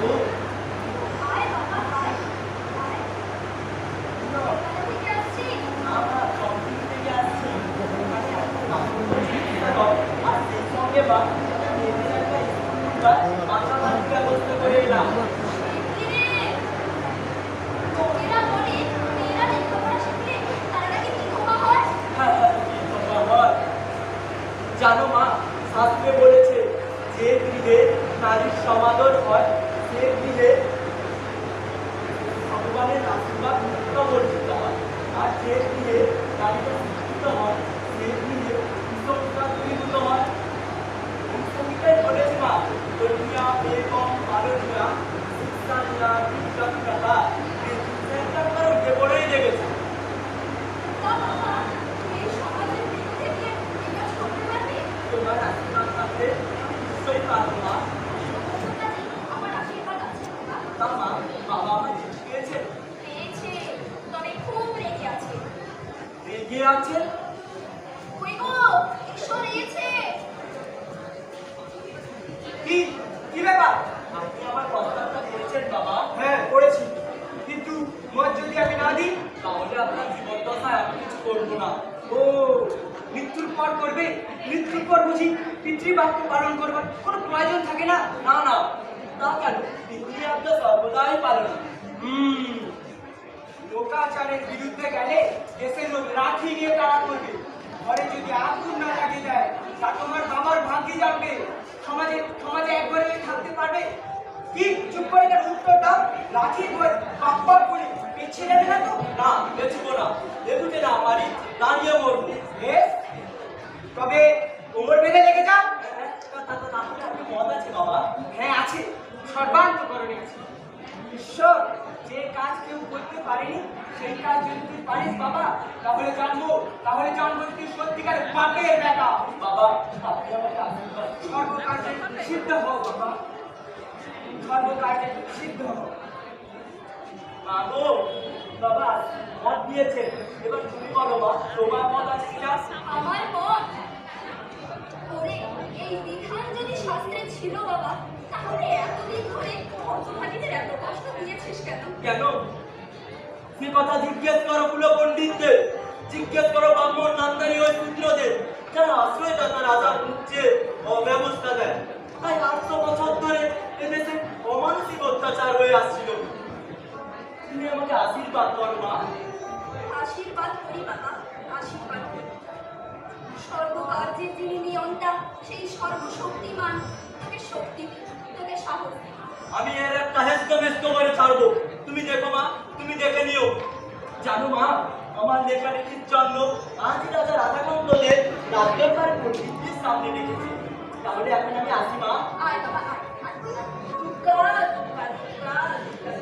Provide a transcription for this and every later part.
하고 কি? চুপ করে কেন? উত্তরটা লাঠি ধরে পাপ্পার করে পিছিয়ে যাবে না তো? না, বেচব না বেগুতে না মারি দাঁড়িয়ে মরব। তবে কোমর বেঁধে লেগে যা মদ আছে বাবা। হ্যাঁ আছে। সর্বান্তকরণে আছে। ঈশ্বর, যে কাজ কেউ করতে পারেনি, সেই কাজ যদি তুই পারিস বাবা, তাহলে জানব তাহলে জানব তুই সত্যিকার পাপের বেটা। বাবা সর্বকার্যে সিদ্ধ হও বাবা। সর্বকার্যে সিদ্ধ মা বাবা মত দিয়েছে। এবার তুমি বলো মা তোমার মত আমার মত ছিল বাবা এত কষ্ট কেন? কেন? সে কথা জিজ্ঞেস করো কুল পণ্ডিতদের। জিজ্ঞেস করো ব্রাহ্মণ নান্দারি ওই পুত্রদের যারা আশ্রয়দাতা রাজা মুখছে অব্যবস্থা দেয়। তাই আটশো বছর ধরে এদেশে মানসিক অত্যাচার হয়ে আসছিল। তুমি আমাকে আশীর্বাদ করো মা। আশীর্বাদ করি বাবা। আশীর্বাদ যিনি নিয়ন্তা সেই সর্বশক্তিমান তোকে শক্তি তোকে সাহস আমি এর একটা হেস্ত মেস্ত করে ছাড়বো। তুমি দেখো মা তুমি দেখে নিও। জানো মা আমার লেখালেখির জন্য আজ রাজা রাধানন্দদের রাজ্যকার প্রকৃতির সামনে রেখেছি। তাহলে এখন আমি আসি মা। আয় বাবা আয়। Claro, claro.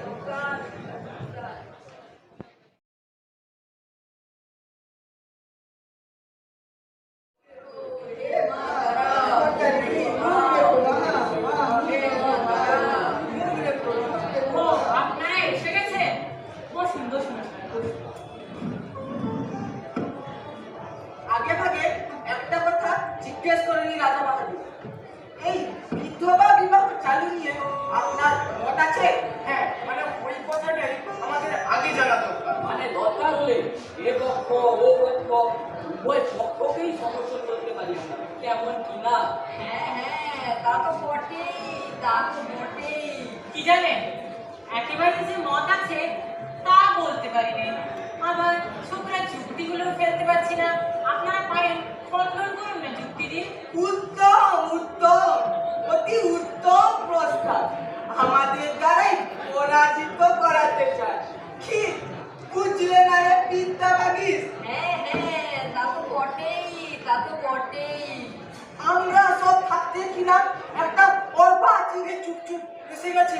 কিনা একটা অল্পা চিনে চুপ চুপ এসে গেছে।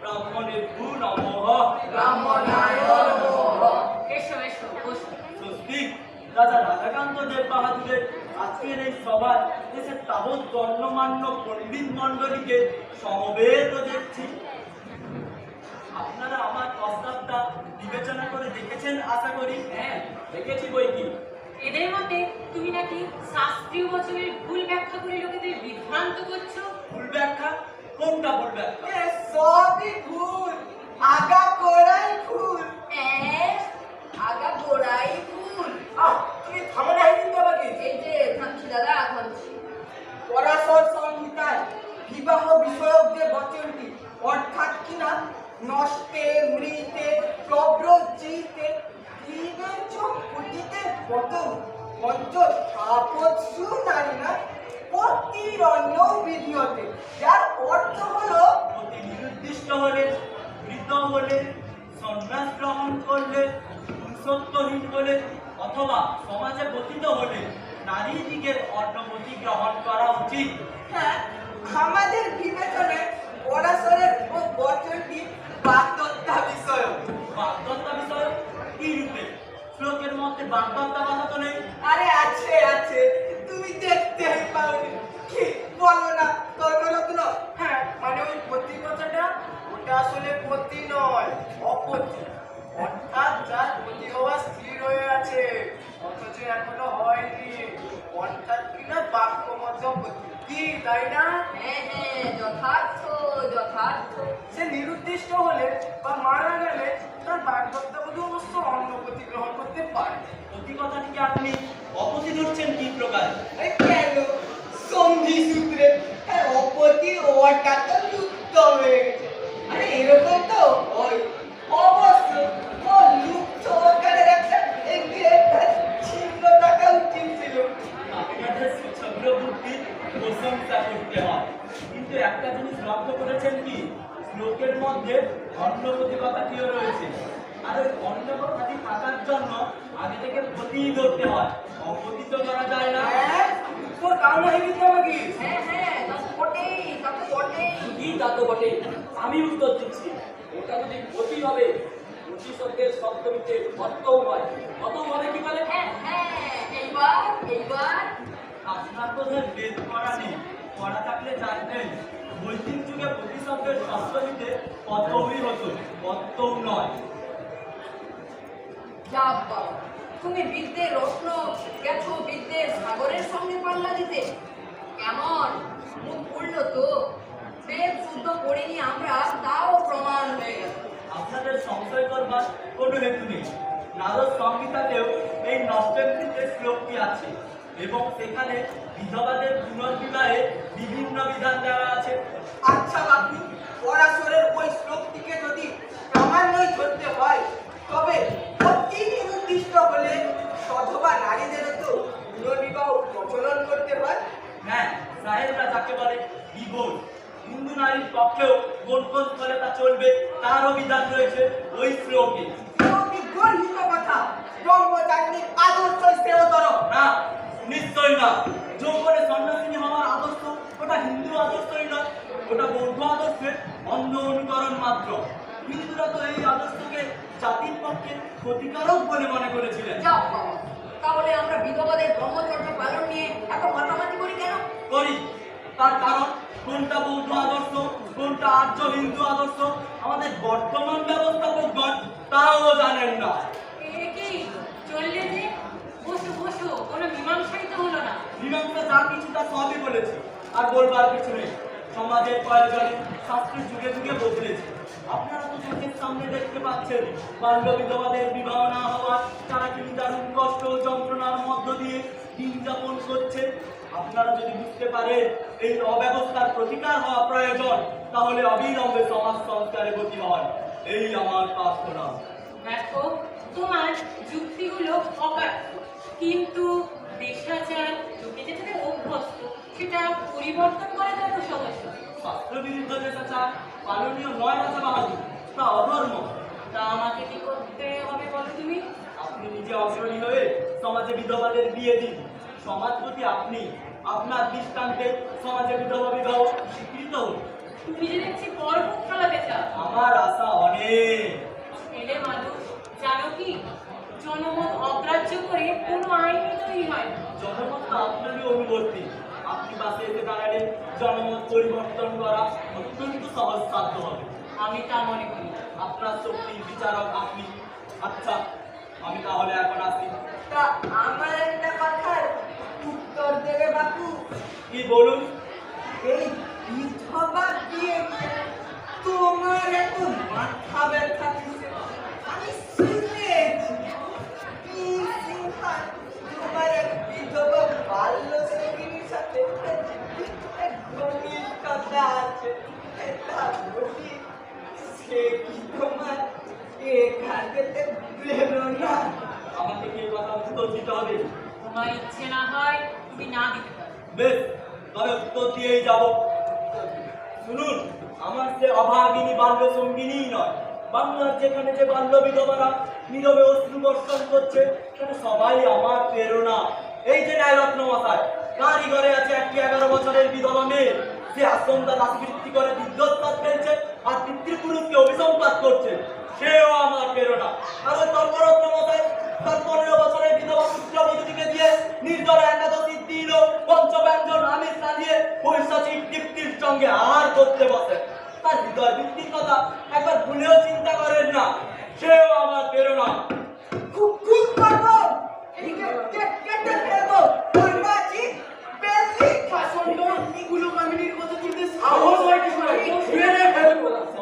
ব্রাহ্মণের ভূ নমঃ ব্রাহ্মণায় এসো এসো বসুন রাজা রাধাকান্ত দেব বাহাদুরের আজকের এই সভায় দেশের তাবৎ গণ্যমান্য পণ্ডিত মণ্ডলীকে সমবেত দেখছি। আপনারা আমার প্রস্তাবটা বিবেচনা করে দেখেছেন আশা করি? হ্যাঁ। দেখেছি বই কি? এদের মতে তুমি নাকি শাস্ত্রীয় বচনের ভুল ব্যাখ্যা করে লোকেদের বিভ্রান্ত করছ? ভুল ব্যাখ্যা? কোনটা ভুল ব্যাখ্যা? এ সবই ভুল। আগা করাই ভুল। আগা গোড়াই ভুল। আহ তুমি থামো না বিদ্যা বাগিস এই যে থামছি দাদা থামছি। পরাশর সংহিতায় বিবাহ বিষয়ক যে বচনটি অর্থাৎ কিনা? নষ্টে মৃতে প্রব্রজিতে কুটিতে পতন পঞ্চ সাপৎসু নারী না প্রতিরণ্য বিধিয়তে। যার অর্থ হলো অতি নির্দিষ্ট হলে মৃত হলে সন্ন্যাস গ্রহণ করলে পুরুষত্বহীন হলে অথবা সমাজে পতিত হলে নারী দিকের অন্নপতি গ্রহণ করা উচিত। হ্যাঁ আমাদের বিবেচনায় পরাশরের বচনটি বাধ্যতা বিষয় বাগদত্তা বিষয় কি রূপে? শ্লোকের মধ্যে বাগদত্তা কথা তো নেই আরে আছে আছে। তুমি দেখতেই পাওনি। কি? বলো না কর্মরত্ন হ্যাঁ মানে ওই পতি কথাটা ওটা আসলে পতি নয় অপতি। অর্থাৎ যার পতি হওয়া স্থির হয়ে আছে অথচ এখনও হয়নি। অর্থাৎ কিনা বাক্য মধ্যপতি কি তাই না? হ্যাঁ হ্যাঁ যথার্থ যথার্থ। সে নিরুদ্দিষ্ট হলে বা মারা গেলে তার বাগদত্তাবধূ অবশ্য অন্য পতি গ্রহণ করতে পারে প্রতি কথাটিকে আপনি অপতি ধরছেন কি প্রকার? কেন? সন্ধি সূত্রে হ্যাঁ অপতি ওয়াটা তো লুপ্ত হয়ে গেছে। আরে এরকম তো ওই অবশ্য ও লুপ্ত ওখানের একটা একটা ছিন্ন থাকা উচিত ছিল। আপনাদের সুছগ্র বুদ্ধির প্রশংসা করতে হয়। কিন্তু একটা জিনিস লক্ষ্য করেছেন কি? শ্লোকের মধ্যে অন্নপতি কথাটিও রয়েছে। আর ওই কথাটি থাকার জন্য আগে থেকে প্রতি ধরতে হয়। অপতিত করা যায় না। হ্যাঁ তোর কারণ হয়ে গেছে আমাকে। হ্যাঁ হ্যাঁ তো তা তো কি তা তো বটে আমি উত্তর দিচ্ছি। ওটা যদি গতি হবে গতি শব্দের সপ্তমীতে অর্থও হয় অত হবে কি বলে? হ্যাঁ হ্যাঁ এইবার এইবার। আপনার বোধহয় বেদ করা নেই। করা থাকলে জানতেন বৈদিক যুগে প্রতিশব্দের সপ্তমীতে পদ্মই হতো। পদ্মও নয়। যা বাবা তুমি বিদ্যের রত্ন গেছো বিদ্যের সাগরের সঙ্গে পাল্লা দিতে। কেমন? মুখ পড়ল তো। বেদ শুদ্ধ পড়িনি আমরা তাও প্রমাণ হয়ে গেল। আপনাদের সংশয় করবার কোনো হেতু নেই। নারদ সংহিতাতেও এই নষ্টের ক্ষেত্রে শ্লোকটি আছে এবং সেখানে বিধবাদের পুনর্বিবাহে বিভিন্ন বিধান দেওয়া আছে। আচ্ছা বাপু পরাশরের ওই শ্লোকটিকে তারও বিধান রয়েছে ওই শ্লোকে। অতি গর্হিত কথা ব্রহ্মচারিণীর আদর্শ শ্রেয়তর। না নিশ্চয় না। যৌবনে সন্ন্যাসিনী হওয়ার আদর্শ ওটা হিন্দু আদর্শই নয় ওটা বৌদ্ধ আদর্শের অন্ধ অনুকরণ মাত্র। হিন্দুরা তো এই আদর্শকে জাতির পক্ষে ক্ষতিকারক বলে মনে করেছিলেন। তাহলে আমরা বিধবাদের ব্রহ্মচর্য পালন নিয়ে এত মাতামাতি করি কেন? করি। তার কারণ কোনটা বৌদ্ধ আদর্শ কোনটা আর্য হিন্দু আদর্শ? আমাদের বর্তমান ব্যবস্থাপকগণ তাও জানেন না। কি? চললে যে? বসো বসো। কোনো মীমাংসাই তো হলো না। মীমাংসা যা কিছু তা সবই বলেছি আর বলবার কিছু নেই। সমাজের প্রয়োজনে শাস্ত্রের যুগে যুগে বদলেছে। আপনারা তো চোখের সামনে দেখতে পাচ্ছেন বাল্য বিধবাদের বিবাহ না তারা কি দারুণ কষ্ট ও যন্ত্রণার মধ্য দিয়ে দিন যাপন করছে। আপনারা যদি বুঝতে পারেন এই অব্যবস্থার প্রতিকার হওয়া প্রয়োজন তাহলে অবিলম্বে সমাজ সংস্কারে গতি হয়। এই আমার প্রার্থনা। দেখো তোমার যুক্তিগুলো অকাট্য কিন্তু দেশাচার লোকে যেটাতে অভ্যস্ত সেটা পরিবর্তন করা যাবে সহজ নয়। শাস্ত্রবিরুদ্ধ দেশাচার পালনীয় নয় রাজা বাহাদুর তা অধর্ম। তা আমাকে কি করতে হবে বলো তুমি? আপনি নিজে অগ্রণী হয়ে সমাজে বিধবাদের বিয়ে দিন। সমাজপতি আপনি আপনার দৃষ্টান্তে সমাজে বিধবা বিবাহ স্বীকৃত তুমি যে দেখছি ফেলাতে চাও। আমার আশা অনেক। ছেলে মানুষ জানো কি? জনমত অগ্রাহ্য করে কোনো আইনই তৈরি হয় জনমত তো আপনারই অনুবর্তী আপনি বাসে এসে দাঁড়ালে জনমত পরিবর্তন করা অত্যন্ত সহজ সাধ্য হবে। আমি তা মনে করি আপনার শক্তি বিচারক আপনি। আচ্ছা আমি তাহলে এখন আসি। তা আমার একটা কথার উত্তর দেবে বাপু কি বলুন? এই বিধবা দিয়ে তোমার এত মাথা ব্যথা? আমি শুনেছি তোমার এক বিধবা বাল্য সাথে আছে। বলি সে কি তোমার? এখান থেকে আমাকে কি কথা উত্তর দিতে হবে। তোমার ইচ্ছে না হয় তুমি না দিতে পারো। বেশ তবে উত্তর দিয়েই যাব। শুনুন, আমার সে অভাগিনী বাল্য সঙ্গিনী নয়, বাংলার যেখানে যে বাল্য বিধবারা নীরবে অশ্রু বর্ষণ করছে সেখানে সবাই আমার প্রেরণা। এই যে ন্যায়রত্ন মশাই তারই আছে একটি এগারো বছরের বিধবা মেয়ে, সে আশ্রমটা দাসবৃত্তি করে বিদ্যুৎপাত ফেলছে আর পিতৃপুরুষকে অভিসম্পাত করছে, সেও আমার প্রেরণা। ওই তর্করত্ন মশাই তার পনেরো বছরের বিধবা পুত্রবধূটিকে দিয়ে নির্জনে একাদশীর দিন ও পঞ্চব্যঞ্জন আমিষ রাঁধিয়ে পৈশাচিক তৃপ্তির সঙ্গে আহার করতে বসে। তার হৃদয় ভিত্তির কথা একবার ভুলেও চিন্তা করেন না। সেও আমার প্রেরণা। খুব খুব করব।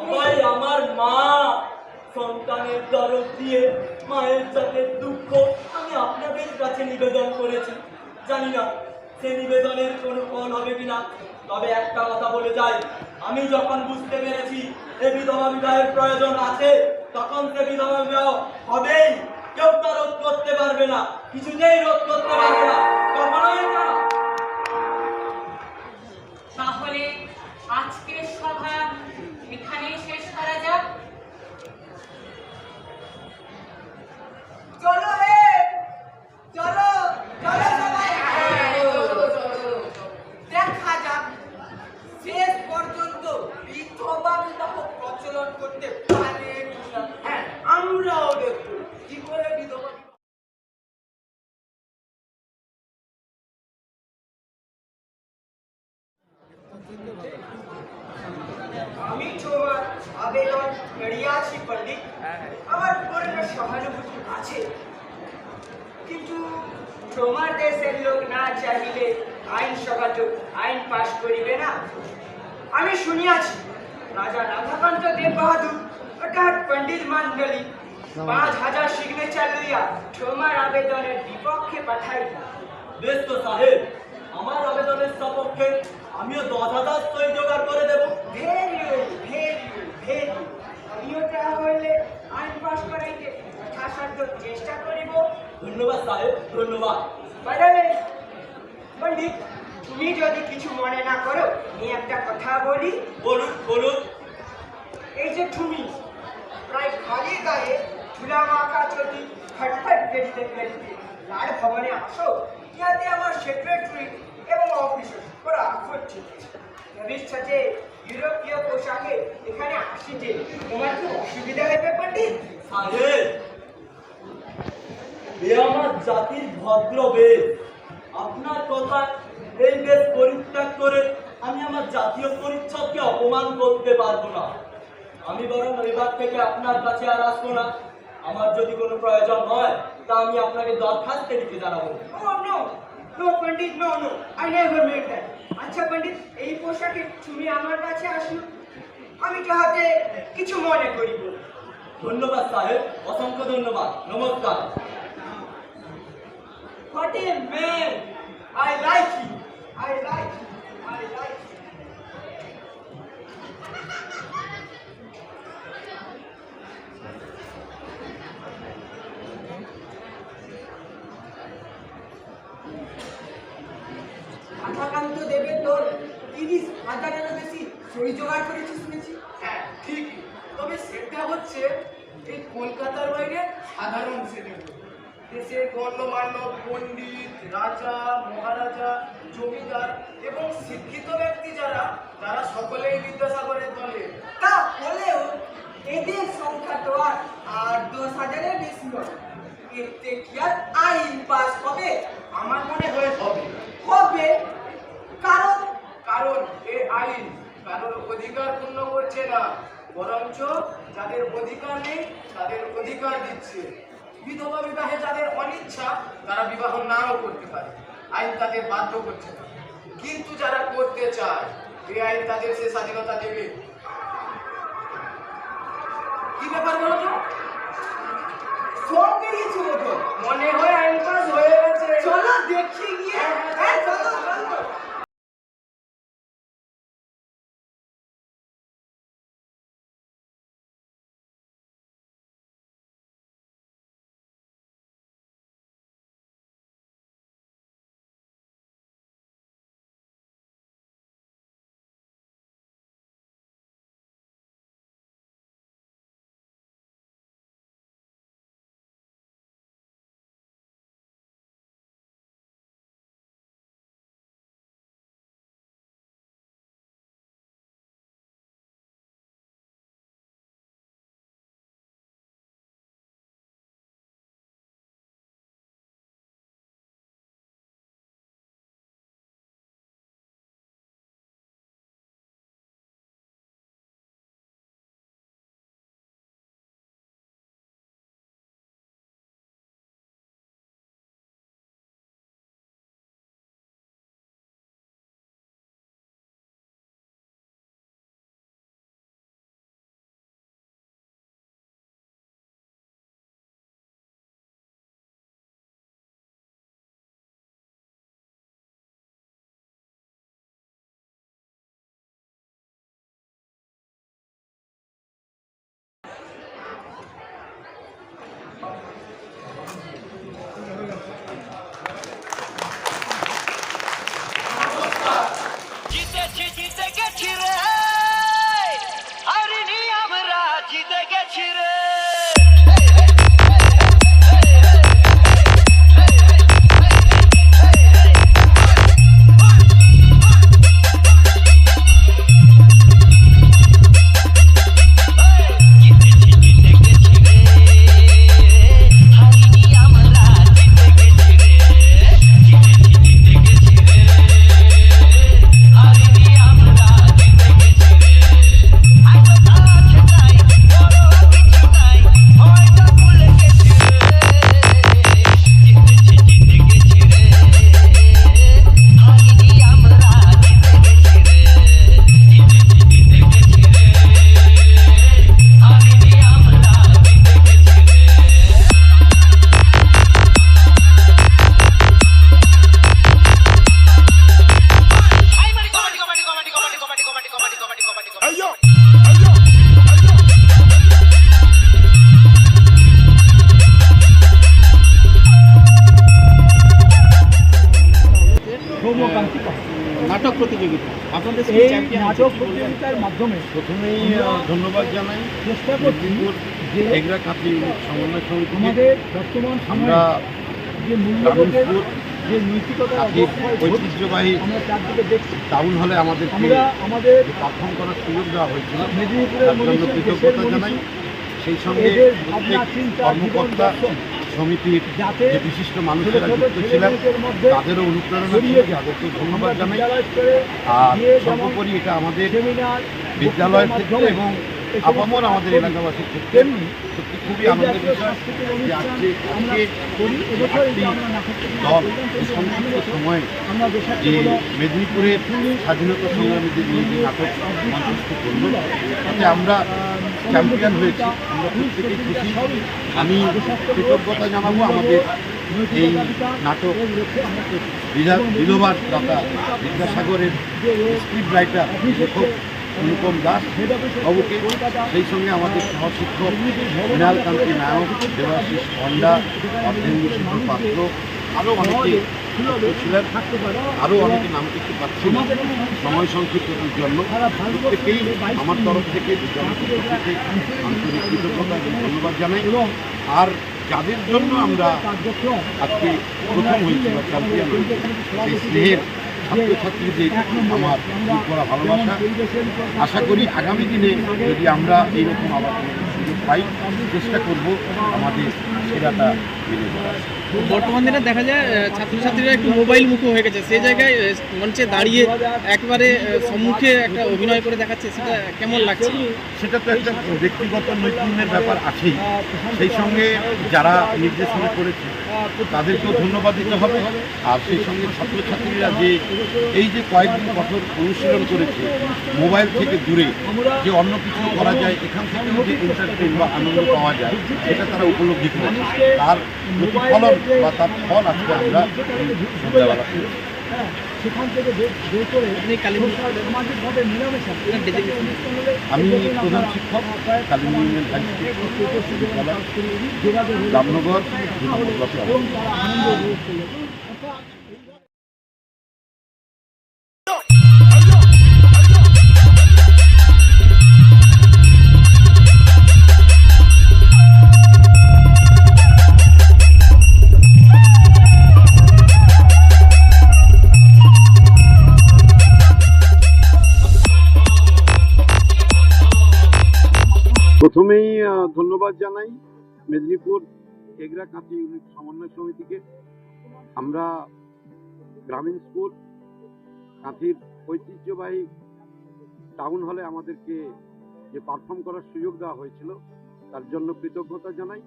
হয় আমার মা। সন্তানের দরদ দিয়ে মায়ের যাতে দুঃখ আমি আপনাদের কাছে নিবেদন করেছি। জানি না সে নিবেদনের কোনো ফল হবে কিনা, তবে একটা কথা বলে যাই। আমি যখন বুঝতে পেরেছি এ বিধবা বিবাহের প্রয়োজন আছে, তখন সে বিধবা বিবাহ হবেই। কেউ তা রোধ করতে পারবে না, কিছুতেই রোধ করতে পারবে না। কখনোই না। তাহলে আজকের সভা চলো রে চলো চলো সবাই চলো চলো দেখা যাক শেষ পর্যন্ত বিধবা বিবাহ প্রচলন করতে পারে কিনা হ্যাঁ আমরাও দেখব কি করে বিধবা বিবাহ- আমি তোমার আবেদন এড়িয়াছি পণ্ডিত আমার পূর্ণ সহানুভূতি আছে কিন্তু তোমার দেশের লোক না চাহিলে আইন সভা তো আইন পাশ করিবে না। আমি শুনিয়াছি রাজা রাধাকান্ত দেব বাহাদুর অর্থাৎ পণ্ডিত মন্ডলী পাঁচ হাজার সিগনেচার লইয়া তোমার আবেদনের বিপক্ষে পাঠাই বেশ তো সাহেব আমার আবেদনের সপক্ষে আমিও দশ হাজার সই জোগাড় করে দেবো। ভেরি ভেরি ভেরি আমিও তাহলে আইন পাশ করাইতে চেষ্টা করিব। ধন্যবাদ সাহেব ধন্যবাদ। পণ্ডিত তুমি যদি কিছু মনে না করো আমি একটা কথা বলি। বলুন বলুন। এই যে তুমি খালি গায়ে ধুলা মাখা চটি ফটফট বেরিতে বেরিতে লাল ভবনে আসো ইয়াতে আমার সেক্রেটারি এবং অফিসার ওরা করছে ভবিষ্যতে ইউরোপীয় পোশাকে এখানে আসিতে তোমার কি অসুবিধা হবে পণ্ডিত? সাহেব এ আমার জাতির ভদ্র বেশ আপনার কথা এই বেশ পরিত্যাগ করে আমি আমার জাতীয় পরিচ্ছদকে অপমান করতে পারব না। আমি বরং এবার থেকে আপনার কাছে আর আসব না। আমার যদি কোনো প্রয়োজন হয় তা আমি আপনাকে দরখাস্ত লিখে জানাব। no! Pandit no no, I never made that. আচ্ছা পণ্ডিত এই পোশাকে তুমি আমার কাছে আসলো। আমি তাহাতে কিছু মনে করিব ধন্যবাদ সাহেব। অসংখ্য ধন্যবাদ। নমস্কার। A man! I like you. I like you. I like you. Radhakanta দেবের তোর তিরিশ বেশি সই জোগাড় করেছি শুনেছি হ্যাঁ ঠিকই তবে সেটা হচ্ছে, এই কলকাতার বাইরে সাধারণ শ্রেণির। দেশের গণ্যমান্য পণ্ডিত রাজা মহারাজা জমিদার এবং শিক্ষিত ব্যক্তি যারা তারা সকলেই বিদ্যাসাগরের দলে। তা হলেও এদের সংখ্যা তো আর আট দশ হাজারের বেশি নয়। এতে কি আর আইন পাস হবে? আমার মনে হয় হবে। হবে? কারণ? কারণ এ আইন কারোর অধিকার পূর্ণ করছে না বরঞ্চ যাদের অধিকার নেই তাদের অধিকার দিচ্ছে। বিধবা বিবাহে যাদের অনিচ্ছা তারা বিবাহ নাও করতে পারে। আইন তাদের বাধ্য করছে না। কিন্তু যারা করতে চায় এই আইন তাদের সে স্বাধীনতা দেবে। কি ব্যাপার বলো তো? সব বেরিয়েছে ওদের মনে হয় আইন পাস হয়ে গেছে। চলো দেখি গিয়ে। হ্যাঁ চলো। নাটক প্রতিযোগিতার মাধ্যমে প্রথমেই ধন্যবাদ জানাই। চেষ্টা করছি যে এগরা কাঁথি সমন্বয় সমিতিকে আমাদের বর্তমান আমরা যে মূল্যবোধের যে ঘটছে, ঐতিহ্যবাহী আমরা চারদিকে দেখছি। টাউন হলে আমাদেরকে আমরা আমাদের পারফর্ম করার সুযোগ দেওয়া হয়েছিল মেদিনীপুরের কৃতজ্ঞতা জানাই। সেই সঙ্গে কর্মকর্তা সমিতির যে বিশিষ্ট মানুষেরা যুক্ত ছিলেন তাদেরও অনুপ্রেরণা ছিল। তাদেরকে ধন্যবাদ জানাই। আর সর্বোপরি এটা আমাদের বিদ্যালয়ের ক্ষেত্রে এবং আপামর আমাদের। এলাকাবাসীর ক্ষেত্রে সত্যি খুবই আনন্দের বিষয় যে আজকে আজকে দল সংক্ষিপ্ত সময়ে যে মেদিনীপুরের স্বাধীনতা সংগ্রামীদের নিয়ে যে নাটক মঞ্চস্থ করল তাতে আমরা চ্যাম্পিয়ন হয়েছি। আমরা প্রত্যেকেই খুশি। আমি কৃতজ্ঞতা জানাব আমাদের এই নাটক বিধা বিধবার দাতা বিদ্যাসাগরের স্ক্রিপ্ট রাইটার, লেখক অনুপম দাস বাবুকে, সেই সঙ্গে আমাদের সহশিক্ষক মৃণাল কান্তি নায়ক, দেবাশিস পণ্ডা অর্ধেন্দু পাত্র আরও অনেকে ছিলেন আরও অনেকে নাম করতে পারছি না সময় সংক্ষিপ্ততার জন্য প্রত্যেকেই আমার তরফ থেকে আন্তরিক কৃতজ্ঞতা এবং ধন্যবাদ জানাই। আর যাদের জন্য আমরা আজকে প্রথম হয়েছি বা চ্যাম্পিয়ন হয়েছি সেই স্নেহের ছাত্রছাত্রীদের আমার করা ভালোবাসা আশা করি আগামী দিনে যদি আমরা এইরকম আবার সুযোগ পাই চেষ্টা করব আমাদের সেরাটা মেনে দেওয়ার বর্তমান দিনে দেখা যায় ছাত্রছাত্রীরা একটু মোবাইল মুখো হয়ে গেছে। সেই জায়গায় মঞ্চে দাঁড়িয়ে একবারে সম্মুখে একটা অভিনয় করে দেখাচ্ছে সেটা কেমন লাগছে? সেটা তো একটা ব্যক্তিগত নৈপুণ্যের ব্যাপার আছেই। সেই সঙ্গে যারা নির্দেশনা করেছে তাদেরকেও ধন্যবাদ দিতে হবে। আর সেই সঙ্গে ছাত্রছাত্রীরা যে এই যে কয়েকদিন কঠোর অনুশীলন করেছে মোবাইল থেকে দূরে যে অন্য কিছু করা যায় এখান থেকেও যে এন্টারটেন বা আনন্দ পাওয়া যায় সেটা তারা উপলব্ধি করেছে। তার প্রতিফলন বা তার ফল আজকে আমরা। হ্যাঁ, সেখান থেকে বের- করে সামাজিকভাবে মিলামেশা আমি প্রধান শিক্ষক স্কুল বিদ্যালয় রামনগর এবং তারা আনন্দ প্রথমেই ধন্যবাদ জানাই মেদিনীপুর এগরা কাঁথি ইউনিট সমন্বয় সমিতিকে। আমরা গ্রামীণ স্কুল, কাঁথির ঐতিহ্যবাহী টাউন হলে আমাদেরকে যে পারফর্ম করার সুযোগ দেওয়া হয়েছিল, তার জন্য কৃতজ্ঞতা জানাই।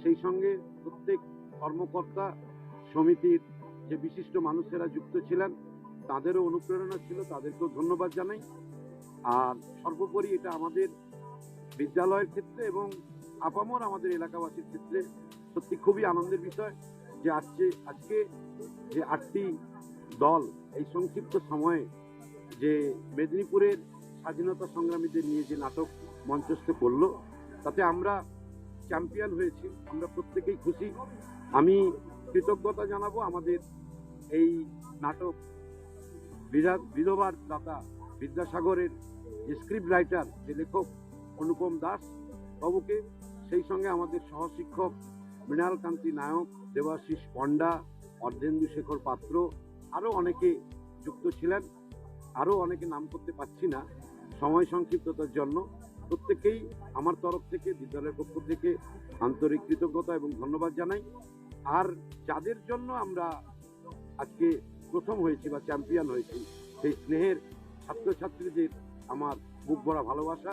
সেই সঙ্গে প্রত্যেক কর্মকর্তা সমিতির যে বিশিষ্ট মানুষেরা যুক্ত ছিলেন, তাদেরও অনুপ্রেরণা ছিল, তাদেরকেও ধন্যবাদ জানাই। আর সর্বোপরি এটা আমাদের বিদ্যালয়ের ক্ষেত্রে এবং আপামর আমাদের এলাকাবাসীর ক্ষেত্রে সত্যি খুবই আনন্দের বিষয় যে আজকে আজকে যে আটটি দল এই সংক্ষিপ্ত সময়ে যে মেদিনীপুরের স্বাধীনতা সংগ্রামীদের নিয়ে যে নাটক মঞ্চস্থ করল, তাতে আমরা চ্যাম্পিয়ন হয়েছি, আমরা প্রত্যেকেই খুশি। আমি কৃতজ্ঞতা জানাব আমাদের এই নাটক বিধা- বিধবার দাতা বিদ্যাসাগরের যে স্ক্রিপ্ট রাইটার যে লেখক অনুপম দাস বাবুকে, সেই সঙ্গে আমাদের সহশিক্ষক মৃণাল কান্তি নায়ক, দেবাশিস পণ্ডা, অর্ধেন্দু শেখর পাত্র, আরও অনেকে যুক্ত ছিলেন। আরও অনেকে নাম করতে পারছি না, সময় সংক্ষিপ্ততার জন্য। প্রত্যেকেই আমার তরফ থেকে, বিদ্যালয়ের পক্ষ থেকে আন্তরিক কৃতজ্ঞতা এবং ধন্যবাদ জানাই। আর যাদের জন্য আমরা আজকে প্রথম হয়েছি বা চ্যাম্পিয়ন হয়েছি, সেই স্নেহের ছাত্রছাত্রীদের আমার বুক ভরা ভালোবাসা।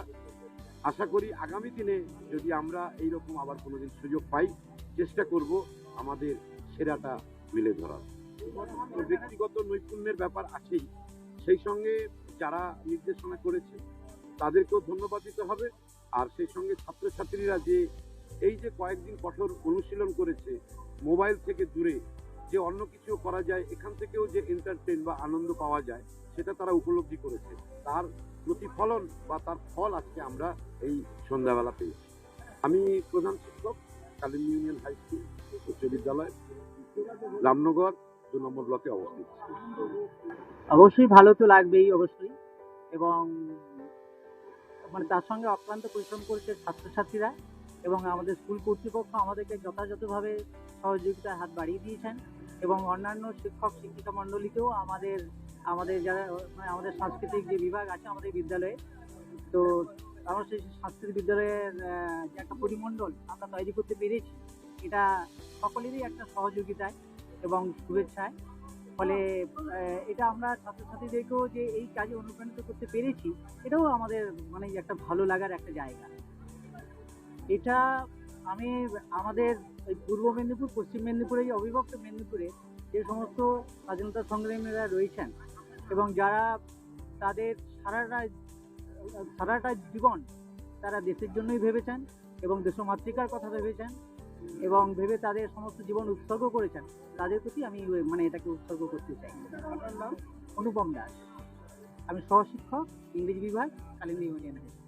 আশা করি আগামী দিনে যদি আমরা এই রকম আবার কোনোদিন সুযোগ পাই, চেষ্টা করব আমাদের সেরাটা মিলে ধরার। ব্যক্তিগত নৈপুণ্যের ব্যাপার আছেই, সেই সঙ্গে যারা নির্দেশনা করেছে, তাদেরকেও ধন্যবাদ দিতে হবে। আর সেই সঙ্গে ছাত্রছাত্রীরা যে এই যে কয়েকদিন কঠোর অনুশীলন করেছে, মোবাইল থেকে দূরে যে অন্য কিছু করা যায়, এখান থেকেও যে এন্টারটেন বা আনন্দ পাওয়া যায়, সেটা তারা উপলব্ধি করেছে। তার প্রতিফলন বা তার ফল আজকে আমরা এই সন্ধ্যাবেলা পেয়েছি আমি প্রধান শিক্ষক কালিম ইউনিয়ন হাই স্কুল, উচ্চ বিদ্যালয়, রামনগর, দু নম্বর ব্লকে অবস্থিত। অবশ্যই ভালো তো লাগবেই, অবশ্যই। এবং মানে তার সঙ্গে অক্লান্ত পরিশ্রম করছে ছাত্রছাত্রীরা এবং আমাদের স্কুল কর্তৃপক্ষ আমাদেরকে যথাযথভাবে সহযোগিতার হাত বাড়িয়ে দিয়েছেন এবং অন্যান্য শিক্ষক, শিক্ষিকা মণ্ডলীকেও আমাদের আমাদের যারা মানে আমাদের সাংস্কৃতিক যে বিভাগ আছে আমাদের বিদ্যালয়ে, তো আমরা সেই সাংস্কৃতিক বিদ্যালয়ের যে একটা পরিমণ্ডল আমরা তৈরি করতে পেরেছি, এটা সকলেরই একটা সহযোগিতায় এবং শুভেচ্ছায়। ফলে এটা আমরা ছাত্রছাত্রীদেরকেও যে এই কাজে অনুপ্রাণিত করতে পেরেছি, এটাও আমাদের মানে একটা ভালো লাগার একটা জায়গা। এটা আমি আমাদের এই পূর্ব মেদিনীপুর, পশ্চিম মেদিনীপুরে এই অবিভক্ত মেদিনীপুরে যে সমস্ত স্বাধীনতা সংগ্রামীরা রয়েছেন এবং যারা তাদের সারাটা সারাটা জীবন তারা দেশের জন্যই ভেবেছেন এবং দেশমাতৃকার কথা ভেবেছেন এবং ভেবে তাদের সমস্ত জীবন উৎসর্গ করেছেন তাদের প্রতি আমি মানে এটাকে উৎসর্গ করতে চাই। অনুপম দাস। আমি সহশিক্ষক ইংরেজি বিভাগ কালিন্দী ইউনিয়ন হাই স্কুল।